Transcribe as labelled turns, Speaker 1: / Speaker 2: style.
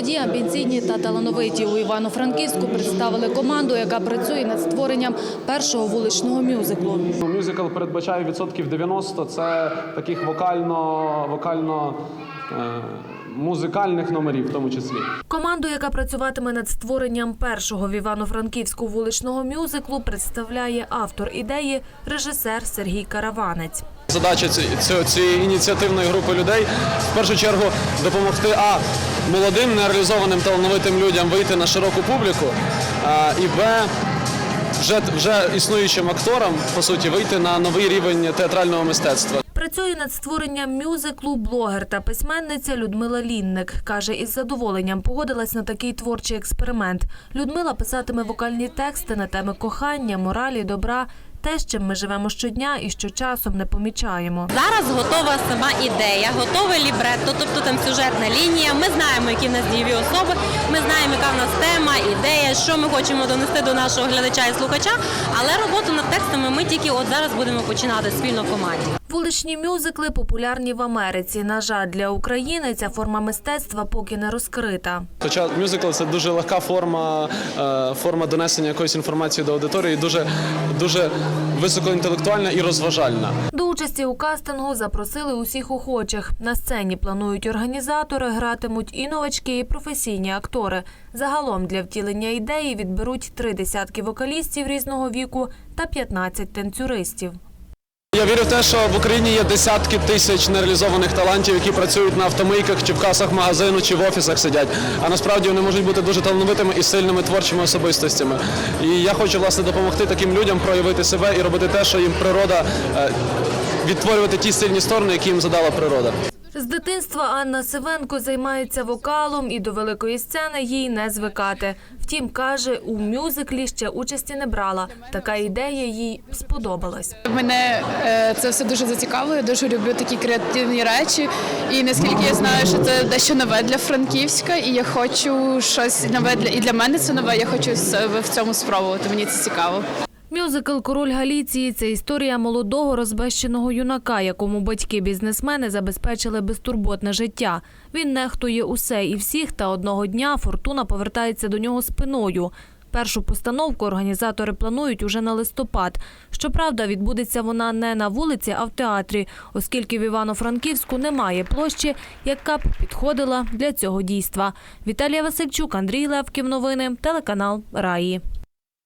Speaker 1: Молоді, амбіційні та талановиті у Івано-Франківську представили команду, яка працює над створенням першого вуличного мюзиклу.
Speaker 2: Мюзикл передбачає відсотків 90. Це таких вокально, вокально е, музикальних номерів, в тому числі.
Speaker 1: Команду, яка працюватиме над створенням першого в Івано-Франківську вуличного мюзиклу, представляє автор ідеї режисер Сергій Караванець.
Speaker 2: Задача ці- ці- цієї ініціативної групи людей в першу чергу допомогти а молодим нереалізованим талановитим людям вийти на широку публіку, а, і б вже, вже існуючим акторам по суті вийти на новий рівень театрального мистецтва.
Speaker 1: Працює над створенням мюзиклу блогер та письменниця Людмила Лінник. Каже, із задоволенням погодилась на такий творчий експеримент. Людмила писатиме вокальні тексти на теми кохання, моралі, добра, те, з чим ми живемо щодня і що часом не помічаємо.
Speaker 3: Зараз готова сама ідея, готове лібретто, тобто там сюжетна лінія. Ми знаємо, які в нас дієві особи. Ми знаємо, яка в нас тема, ідея, що ми хочемо донести до нашого глядача і слухача. Але роботу над текстами ми тільки от зараз будемо починати спільно в команді.
Speaker 1: Вуличні мюзикли популярні в Америці. На жаль, для України ця форма мистецтва поки не розкрита.
Speaker 2: Хоча мюзикл це дуже легка форма, е, форма донесення якоїсь інформації до аудиторії, дуже, дуже високоінтелектуальна і розважальна.
Speaker 1: До участі у кастингу запросили усіх охочих. На сцені планують організатори, гратимуть і новачки, і професійні актори. Загалом для втілення ідеї відберуть три десятки вокалістів різного віку та 15 танцюристів.
Speaker 2: Я вірю в те, що в Україні є десятки тисяч нереалізованих талантів, які працюють на автомийках чи в касах магазину, чи в офісах сидять. А насправді вони можуть бути дуже талановитими і сильними творчими особистостями. І я хочу власне допомогти таким людям проявити себе і робити те, що їм природа е, відтворювати ті сильні сторони, які їм задала природа.
Speaker 1: З дитинства Анна Сивенко займається вокалом і до великої сцени їй не звикати. Втім, каже, у мюзиклі ще участі не брала. Така ідея їй сподобалась.
Speaker 4: Мене е, це все дуже зацікавило. Я дуже люблю такі креативні речі. І наскільки я знаю, що це дещо нове для Франківська, і я хочу щось нове для і для мене це нове. Я хочу в цьому спробувати. Мені це цікаво.
Speaker 1: Мюзикл Король Галіції це історія молодого розбещеного юнака, якому батьки-бізнесмени забезпечили безтурботне життя. Він нехтує усе і всіх, та одного дня фортуна повертається до нього спиною. Першу постановку організатори планують уже на листопад. Щоправда, відбудеться вона не на вулиці, а в театрі, оскільки в Івано-Франківську немає площі, яка б підходила для цього дійства. Віталія Васильчук, Андрій Левків. Новини, телеканал Раї.